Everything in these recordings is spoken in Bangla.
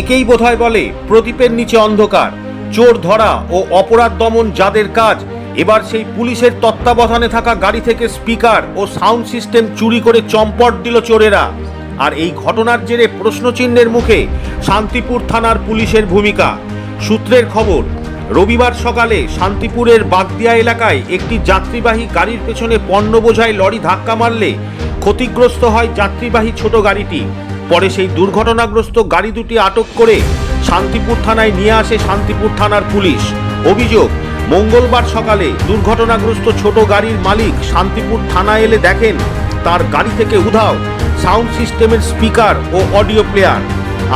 একেই বোধহয় বলে প্রদীপের নিচে অন্ধকার, চোর ধরা ও অপরাধ দমন যাদের কাজ, এবার সেই পুলিশের তত্ত্বাবধানে থাকা গাড়ি থেকে স্পিকার ও সাউন্ড সিস্টেম চুরি করে চম্পট দিল চোরেরা। আর এই ঘটনার জেরে প্রশ্নচিহ্নের মুখে শান্তিপুর থানার পুলিশের ভূমিকা। সূত্রের খবর, রবিবার সকালে শান্তিপুরের বাগদিয়া এলাকায় একটি যাত্রীবাহী গাড়ির পেছনে পণ্য বোঝায় লরি ধাক্কা মারলে ক্ষতিগ্রস্ত হয় যাত্রীবাহী ছোট গাড়িটি। পরে সেই দুর্ঘটনাগ্রস্ত গাড়ি দুটি আটক করে শান্তিপুর থানায় নিয়ে আসে শান্তিপুর থানার পুলিশ। অভিযোগ, মঙ্গলবার সকালে দুর্ঘটনাগ্রস্ত ছোট গাড়ির মালিক শান্তিপুর থানায় এলে দেখেন তার গাড়ি থেকে উধাও সাউন্ড সিস্টেমের স্পিকার ও অডিও প্লেয়ার।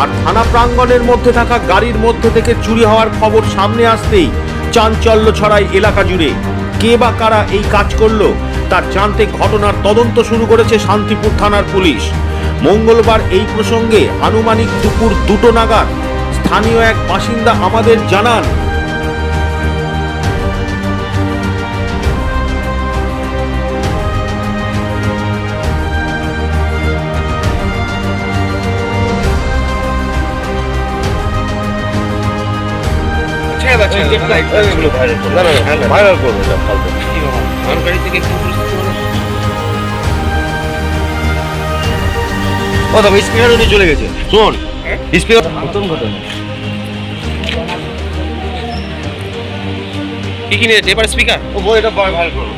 আর থানা প্রাঙ্গণের মধ্যে থাকা গাড়ির মধ্যে থেকে চুরি হওয়ার খবর সামনে আসতেই চাঞ্চল্য ছড়ায় এলাকা জুড়ে। কে বা কারা এই কাজ করল? তার জানতে ঘটনার তদন্ত শুরু করেছে শান্তিপুর থানার পুলিশ। মঙ্গলবার এই প্রসঙ্গে আনুমানিক দুপুর দুটো নাগাদ স্থানীয় এক বাসিন্দা আমাদের জানান। ছেড়ে দাও, আমার থেকে একটু ও দেখো স্পিকার উনি চলে গেছে শোন স্পিকার নতুন ঘটনা। কি কি নিয়েছে এবার স্পিকার? ও বই এটা ভালো করো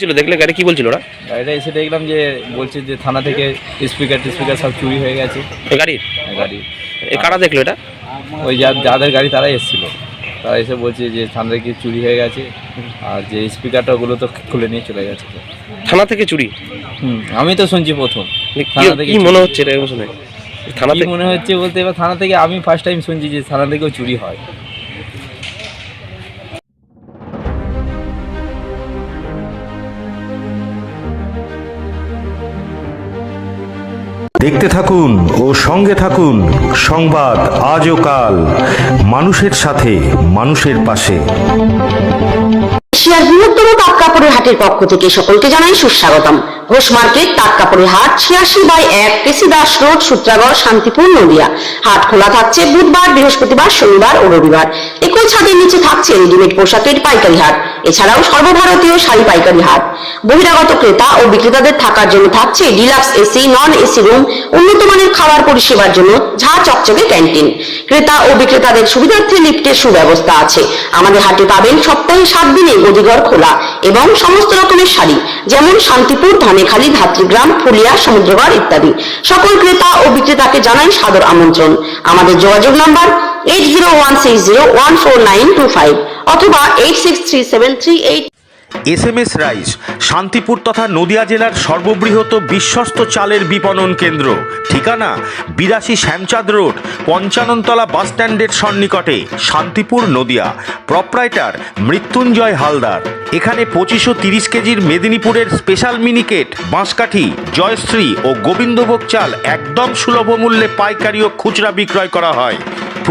হয়েছিল দেখলে গাড়ি কি বলছিল ওরা? গাড়িটা এসে দেখলাম যে বলছে যে থানা থেকে স্পিকার টিস্পিকার সব চুরি হয়ে গেছে। গাড়ির গাড়ি? এ কারা দেখল এটা? ওই যা যাদের গাড়ি তারাই এসেছিল। তারা এসে বলছে যে থানা থেকে চুরি হয়ে গেছে। আর যে স্পিকারটা ওগুলো তো খুলে নিয়ে চলে গেছে। থানা থেকে চুরি? হুম আমি তো শুনছি প্রথম। থানা থেকে কি মনে হচ্ছে এটা শুনে থানা থেকে মনে হচ্ছে বলতে এবার থানা থেকে আমি ফার্স্ট টাইম শুনছি যে থানা থেকেও চুরি হয়। দেখতে থাকুন ও সঙ্গে থাকুন সংবাদ আজ ও কাল মানুষের সাথে, মানুষের পাশে। এশিয়ার বৃহত্তম তাঁত কাপড়ের হাটের পক্ষ থেকে সকলকে জানাই সুস্বাগতম। ঘোষ মার্কেট, তাঁত কাপড়ের হাট, ছিয়াশি বাই এক, K C Das road, Sutragarh, Shantipur, Nadia. হাট খোলা থাকছে বুধবার, বৃহস্পতিবার, শনিবার ও রবিবার। একই ছাদের নিচে থাকছে রেডিমেড পোশাকের পাইকারি হাট। এছাড়াও সর্বভারতীয় শাড়ি পাইকারি হাট। বহিরাগত ক্রেতা ও বিক্রেতাদের থাকার জন্য থাকছে deluxe AC, non AC room, উন্নত মানের খাবার পরিষেবার জন্য ঝা চকচকে ক্যান্টিন। ক্রেতা ও বিক্রেতাদের সুবিধার্থে লিফটের সুব্যবস্থা আছে। আমাদের হাটে পাবেন সপ্তাহে সাত দিনে গদিঘর খোলা এবং সমস্ত রকমের শাড়ি, যেমন শান্তিপুর, ধানেখালী, ধাত্রীগ্রাম, ফুলিয়া, সমুদ্রগড় ইত্যাদি। সকল ক্রেতা ও বিক্রেতাকে জানাই সাদর আমন্ত্রণ। আমাদের যোগাযোগ number eight zero one six zero one four nine two five অথবা eight six three seven three eight S M S rice Shantipur তথা নদিয়া জেলার সর্ববৃহৎ বিশ্বস্ত চালের বিপণন কেন্দ্র। ঠিকানা, বিরাশি শ্যামচাঁদ রোড, পঞ্চাননতলা বাস স্ট্যান্ডের সন্নিকটে, শান্তিপুর, নদিয়া। প্রপ্রাইটার, মৃত্যুঞ্জয় হালদার। এখানে পঁচিশশো তিরিশ কেজির মেদিনীপুরের স্পেশাল মিনিকেট, বাঁশকাঠি, জয়শ্রী ও গোবিন্দভোগ চাল একদম সুলভ মূল্যে পাইকারি ও খুচরা বিক্রয় করা হয়।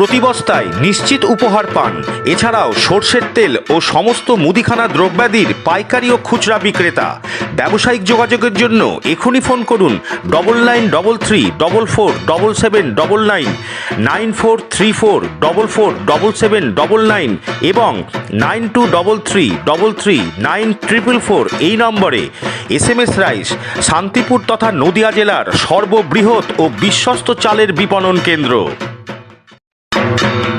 প্রতি বস্তায় নিশ্চিত উপহার পান। এছাড়াও সর্ষের তেল ও সমস্ত মুদিখানা দ্রব্যাদির পাইকারি ও খুচরা বিক্রেতা। ব্যবসায়িক যোগাযোগের জন্য এখনই ফোন করুন double nine double three double four double seven double nine nine four three four double four double seven double nine এবং nine two double three double three nine triple four এই নম্বরে S M S rice, Shantipur তথা নদিয়া জেলার সর্ববৃহৎ ও বিশ্বস্ত চালের বিপণন কেন্দ্র। Thank you.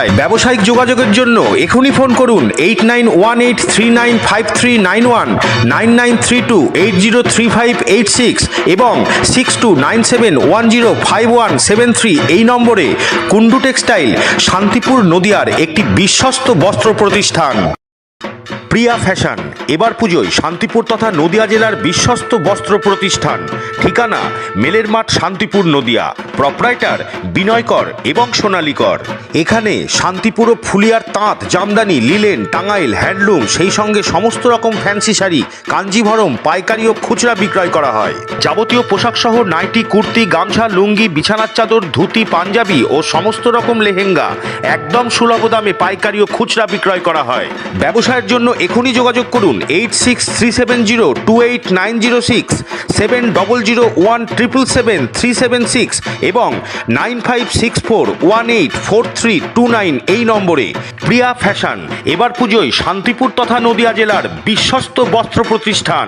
ব্যবসায়িক যোগাযোগের জন্য এখনই ফোন করুন eight nine one eight three nine five three nine one nine nine three two eight zero three five eight six এবং six two nine seven one zero five one seven three এই নম্বরে কুন্ডু টেক্সটাইল শান্তিপুর নদিয়ার একটি বিশ্বস্ত বস্ত্র প্রতিষ্ঠান। প্রিয়া ফ্যাশন। এবার পুজোয় শান্তিপুর তথা নদিয়া জেলার বিশ্বস্ত বস্ত্র প্রতিষ্ঠান। ঠিকানা, মেলের মাঠ, শান্তিপুর, নদিয়া। প্রপরাইটার, বিনয়কর এবং সোনালীকর। এখানে শান্তিপুর ও ফুলিয়ার তাঁত, জামদানি, লিলেন, টাঙ্গাইল, হ্যান্ডলুম, সেই সঙ্গে সমস্ত রকম ফ্যান্সি শাড়ি, কাঞ্জিভরম, পাইকারি ও খুচরা বিক্রয় করা হয়। যাবতীয় পোশাক সহ নাইটি, কুর্তি, গামছা, লুঙ্গি, বিছানার চাদর, ধুতি, পাঞ্জাবি ও সমস্ত রকম লেহেঙ্গা একদম সুলভ দামে পাইকারি ও খুচরা বিক্রয় করা হয়। ব্যবসায়ের জন্য এখনই যোগাযোগ করুন eight six three seven zero two eight nine zero six seven double zero one triple seven three seven six এবং nine five six four one eight four three two nine এই নম্বরে। প্রিয়া ফ্যাশন, এবার পুজোয় শান্তিপুর তথা নদিয়া জেলার বিশ্বস্ত বস্ত্র প্রতিষ্ঠান।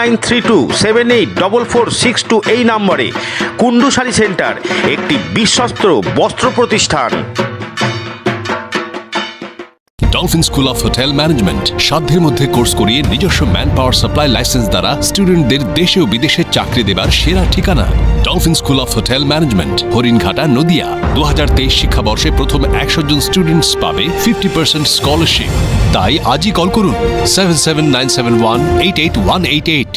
nine three two seven eight double four six two এই নম্বরে কুন্ডু শাড়ি সেন্টার, একটি বিশ্বস্ত বস্ত্র প্রতিষ্ঠান। Dolphin school of hotel management সাধ্যের মধ্যে কোর্স করিয়ে নিজস্ব ম্যান পাওয়ার সাপ্লাই লাইসেন্স দ্বারা স্টুডেন্টদের দেশে ও বিদেশে চাকরি দেবার সেরা ঠিকানা। Dolphin school of hotel management Haringhata, Nadia. দু হাজার তেইশ শিক্ষাবর্ষে প্রথম একশো জন স্টুডেন্টস পাবে ফিফটি পার্সেন্ট স্কলারশিপ তাই আজই কল করুন seven seven nine seven one eight eight one eight eight